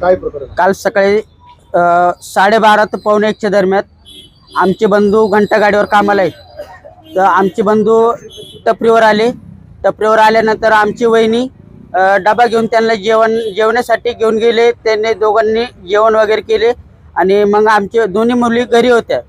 काय प्रकरण काल सकाळी अ, साडेबारा ते पावणे एकच्या दरम्यान आमचे बंधू घंटा गाडीवर कामाला आहे. तर आमचे बंधू टपरीवर आले. टपरीवर आल्यानंतर आमची वहिनी अ, डबा घेऊन त्यांना जेवण जेवण्यासाठी घेऊन गेले. त्यांनी दोघांनी जेवण वगैरे केले. आणि मग आमचे दोन्ही मुली घरी होत्या.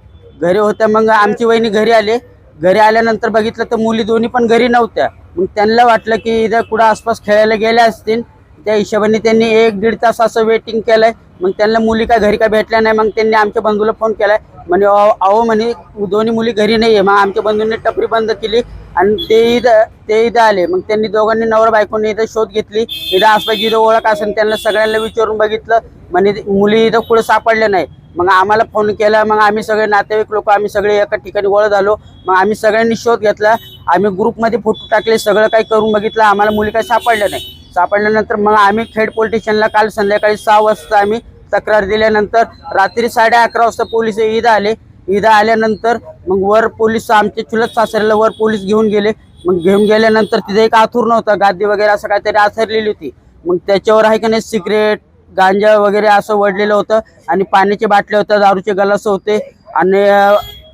घरी होत्या मग आमची वहिनी घरी आले. घरी आल्यानंतर बघितलं तर मुली दोन्ही पण घरी नव्हत्या. मग त्यांना वाटलं की इथं कुठं आसपास खेळायला गेल्या असतील. त्या हिशोबाने त्यांनी एक दीड तास असं वेटिंग केलंय. मग त्यांना मुली काय घरी काय भेटल्या नाही मग त्यांनी आमच्या बंधूला फोन केलाय. म्हणे अहो म्हणे दोन्ही मुली घरी नाही आहे मग आमच्या बंधूंनी टपरी बंद केली आणि ते इथं ते इथं आले. मग त्यांनी दोघांनी नवरा बायकोने इथं शोध घेतली. इथं आसपास जिथं ओळख असेल त्यांना सगळ्यांना विचारून बघितलं. म्हणे मुली इथं कुठं सापडल्या नाही मग आम्हाला फोन केला. मग आम्ही सगळे नातेवाईक लोक आम्ही सगळे एका ठिकाणी गोळा झालो. मग आम्ही सगळ्यांनी शोध घेतला. आम्ही ग्रुपमध्ये फोटो टाकले. सगळं काही करून बघितलं. आम्हाला मुली काही सापडल्या नाही सापडल्यानंतर मग आम्ही खेड पोलिटिशनला काल संध्याकाळी सहा वाजता आम्ही तक्रार दिल्यानंतर रात्री साडे अकरा वाजता पोलीस ईद आले. ईद आल्यानंतर मग वर पोलीस आमचे चुलत सासऱ्याला वर पोलीस घेऊन गेले. मग घेऊन गेल्यानंतर तिथे एक आथूर नव्हता गादी वगैरे असं काहीतरी आसरलेली होती. मग त्याच्यावर आहे का नाही सिगरेट गांजा वगैरे असं वडलेलं होतं आणि पाण्याचे बाटल्या होत्या दारूचे गलास होते आणि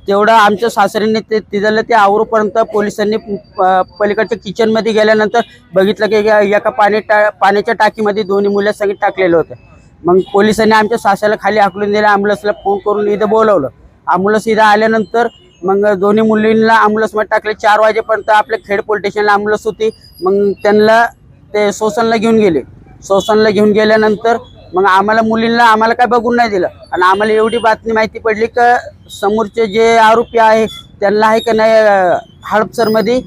तेवढं आमच्या सासऱ्यांनी ते तिथलं ते आवरूपर्यंत पोलिसांनी पलीकडच्या किचनमध्ये गेल्यानंतर बघितलं की एका पाणी टा पाण्याच्या टाकीमध्ये दोन्ही मुलं सगळे टाकलेलं होतं. मग पोलिसांनी आमच्या सासऱ्याला खाली हाकलून दिलं ॲम्ब्युलन्सला फोन करून इथं बोलवलं. ॲम्ब्युलन्स इथं आल्यानंतर मग दोन्ही मुलींना ॲम्ब्युलन्समध्ये टाकले. चार वाजेपर्यंत आपल्या खेड पोलीस स्टेशनला ॲम्ब्युलन्स होती. मग त्यांना ते सोसनला घेऊन गेले. सोसनला घेऊन गेल्यानंतर मग आम्हाला मुलींना आम्हाला काय बघून नाही दिलं. आणि आम्हाला एवढी बातमी माहिती पडली का समोरचे जे आरोपी आहे त्यांना आहे का नाही अं, हडपसरमध्ये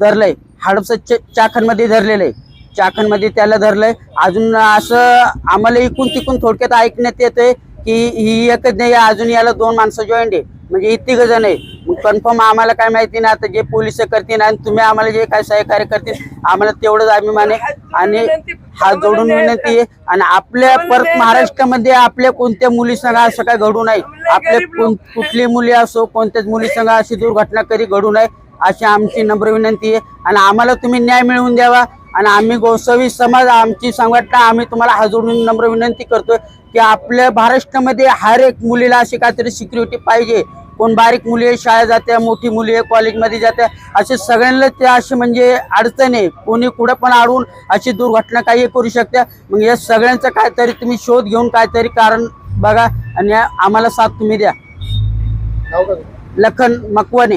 धरलंय. हडपसर च चाखणमध्ये धरलेलं आहे. चाखणमध्ये त्याला धरलंय. अजून असं आम्हाला इकून तिकून थोडक्यात ऐकण्यात येतंय की ही एकच नाही अजून याला दोन माणसं जॉईंट आहे. म्हणजे इतकी जण आहे. मग कन्फर्म आम्हाला काय माहिती नाही आता जे पोलीस करतील आणि तुम्ही आम्हाला जे काय सहकार्य करतील आम्हाला तेवढंच अभिमान आहे आणि हात जोडून विनंती आहे. आणि आपल्या परत महाराष्ट्रामध्ये आपल्या कोणत्या मुली संघ असं काय घडू नये? आपल्या कुठली मुली असो कोणत्याच मुली संघ अशी दुर्घटना कधी घडू नये अशी आमची नम्र विनंती आहे. आणि आम्हाला तुम्ही न्याय मिळवून द्यावा. आणि आम्ही गोसावी समाज आमची संघटना आम्ही तुम्हाला हात जोडून नम्र विनंती करतोय की आपल्या महाराष्ट्रामध्ये हर एक मुलीला अशी काहीतरी सिक्युरिटी पाहिजे. कोण बारीक मुली आहे शाळेत जाते मोठी मुली आहे कॉलेजमध्ये जाते असे सगळ्यांना ते असे म्हणजे अडचण आहे. कोणी कुठं पण अडवून अशी दुर्घटना काही करू शकते. मग या सगळ्यांचं काहीतरी तुम्ही शोध घेऊन काहीतरी कारण बघा आणि आम्हाला साथ तुम्ही द्या. लखन मकवाने.